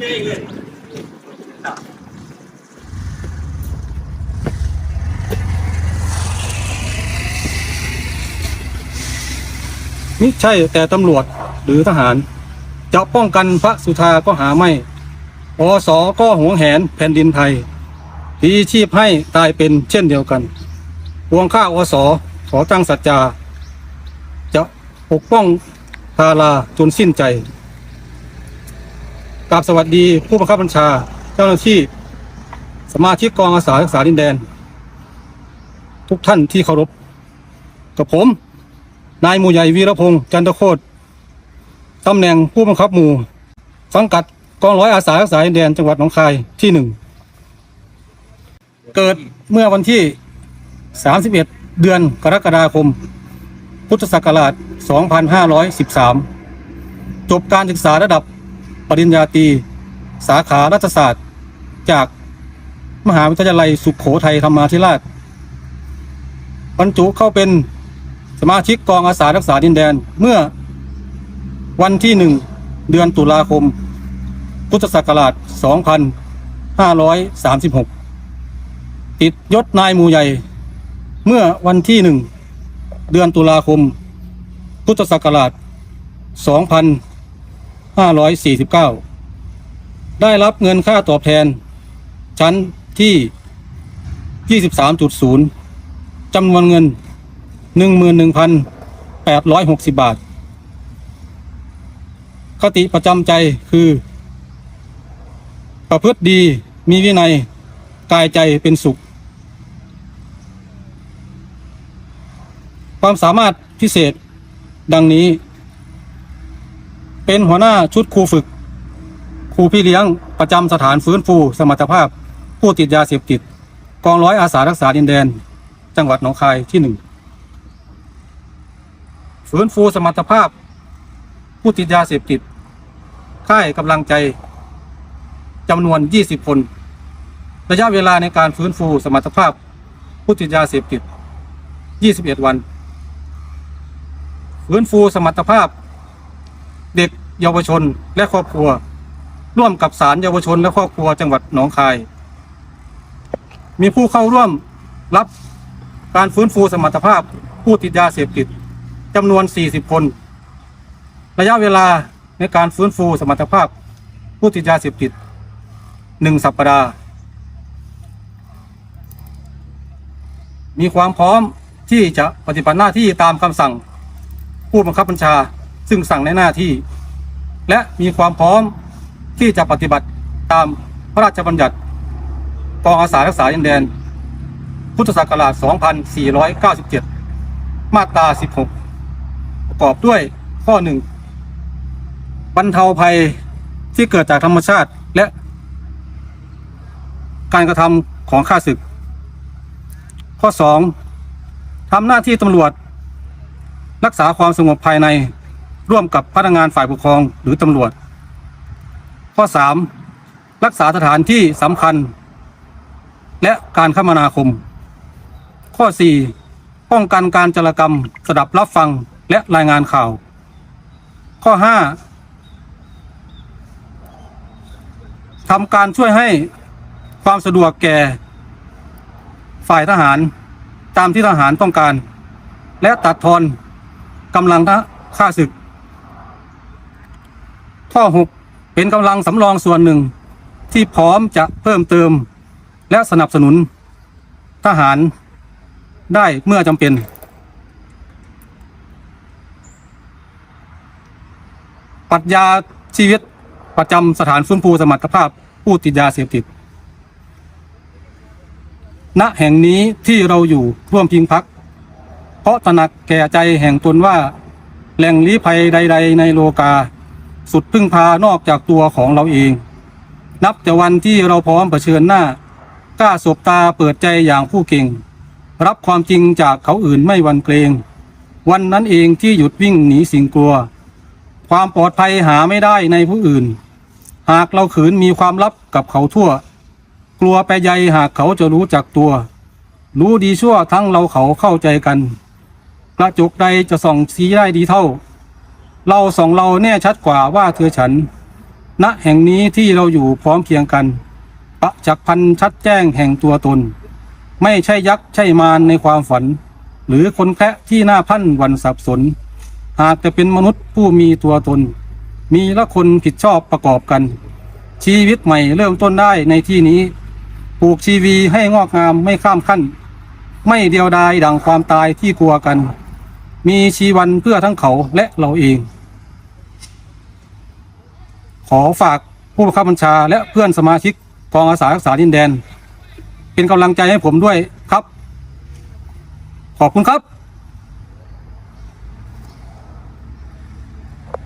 มิใช่แต่ตำรวจหรือทหาร จะป้องกันพระสุธาก็หาไม่อสอก็หวงแหนแผ่นดินไทยพีชีพให้ตายเป็นเช่นเดียวกันพวงข้าอสอขอตั้งสัจจา จะปกป้องทาราจนสิ้นใจ กราบสวัสดีผู้บังคับบัญชา เจ้าหน้าที่ สมาชิกกองอาสารักษาดินแดน ทุกท่านที่เคารพกับผม นายหมู่ใหญ่วีรพงษ์จันทโคตรตำแหน่งผู้บังคับหมู่สังกัดกองร้อยอาสารักษาดินแดนจังหวัดหนองคายที่หนึ่งเกิดเมื่อวันที่ 31 เดือนกรกฎาคม พุทธศักราช 2513 จบการศึกษาระดับ ปริญญาตรีสาขารัฐศาสตร์ จากมหาวิทยาลัยสุขโขทัยธรรมาธิราชบรรจุเข้าเป็นสมาชิกกองอาสารักษาดินแดนเมื่อวันที่หนึ่งเดือนตุลาคม พุทธศักราช 2536 ติดยศนายมูใหญ่ เมื่อวันที่หนึ่งเดือนตุลาคม พุทธศักราช 2549 ได้รับเงินค่าตอบแทน ชั้นที่ 23.0จำนวนเงิน 11,860 บาท คติประจำใจคือ ประพฤติดีมีวินัย กายใจเป็นสุข ความสามารถพิเศษดังนี้ เป็นหัวหน้าชุดครูฝึก ครูพี่เลี้ยงประจำสถานฟื้นฟูสมรรถภาพ ผู้ติดยาเสพติด กองร้อยอาสารักษาดินแดน จังหวัดหนองคายที่หนึ่งฟื้นฟูสมรรถภาพ ผู้ติดยาเสพติด ค่ายกำลังใจจำนวน 20 คน ระยะเวลาในการฟื้นฟูสมรรถภาพ ผู้ติดยาเสพติด 21 วัน ฟื้นฟูสมรรถภาพ เด็กเยาวชนและครอบครัว ร่วมกับศาลเยาวชนและครอบครัวจังหวัดหนองคาย มีผู้เข้าร่วมรับการฟื้นฟูสมรรถภาพผู้ติดยาเสพติดจำนวน 40 คน ระยะเวลาในการฟื้นฟูสมรรถภาพผู้ติดยาเสพติดหนึ่งสัปดาห์ มีความพร้อมที่จะปฏิบัติหน้าที่ตามคำสั่งผู้บังคับบัญชา ซึ่งสั่งในหน้าที่ และมีความพร้อมที่จะปฏิบัติตามพระราชบัญญัติกองอาสารักษาดินแดน พุทธศักราช 2497 มาตรา 16 ประกอบด้วยข้อหนึ่งบรรเทาภัยที่เกิดจากธรรมชาติและ การกระทำของข้าศึก ข้อ 2 ทำหน้าที่ตำรวจ รักษาความสงบภายใน ร่วมกับพนักงานฝ่ายปกครองหรือตำรวจ ข้อ 3 รักษาสถานที่สำคัญ และการคมนาคม ข้อ 4 ป้องกันการจรกรรมสดับรับฟังและรายงานข่าว ข้อ 5 ทำการช่วยให้ความสะดวกแก่ ฝ่ายทหารตามที่ทหารต้องการ และตัดทอนกำลังทหค่าศึก ข้อ 6 เป็นกำลังสำรองส่วนหนึ่ง ที่พร้อมจะเพิ่มเติม และสนับสนุน ทหารได้เมื่อจำเป็น ปรัชญาชีวิตประจำสถานฟื้นฟูสมรรถภาพผู้ติดยาเสพติด ณแห่งนี้ที่เราอยู่ร่วมพิงพัก เพราะตระหนักแก่ใจแห่งตนว่า แหล่งลี้ภัยใด ๆ ในโลกา สุดพึ่งพานอกจากตัวของเราเอง นับแต่วันที่เราพร้อมเผชิญหน้ากล้าสบตาเปิดใจอย่างผู้เก่ง รับความจริงจากเขาอื่นไม่วันเกรง วันนั้นเองที่หยุดวิ่งหนีสิ่งกลัว ความปลอดภัยหาไม่ได้ในผู้อื่น หากเราขืนมีความลับกับเขาทั่ว กลัวไปใยหากเขาจะรู้จักตัว รู้ดีชั่วทั้งเราเขาเข้าใจกัน กระจกใดจะส่องสีได้ดีเท่า เราสองเราแน่ชัดกว่าว่าเธอฉัน ณแห่งนี้ที่เราอยู่พร้อมเพรียงกัน ประจักษ์พันชัดแจ้งแห่งตัวตน ไม่ใช่ยักษ์ใช่มารในความฝัน หรือคนแคะที่หน้าพันวันสับสน หากจะเป็นมนุษย์ผู้มีตัวตน มีละคนผิดชอบประกอบกัน ชีวิตใหม่เริ่มต้นได้ในที่นี้ปลูกชีวีให้งอกงามไม่ข้ามขั้น ไม่เดียวดายดังความตายที่กลัวกัน มีชีวันเพื่อทั้งเขาและเราเอง ขอฝากผู้บังคับบัญชาและเพื่อนสมาชิกกองอาสารักษาดินแดน เป็นกำลังใจให้ผมด้วยครับ ขอบคุณครับ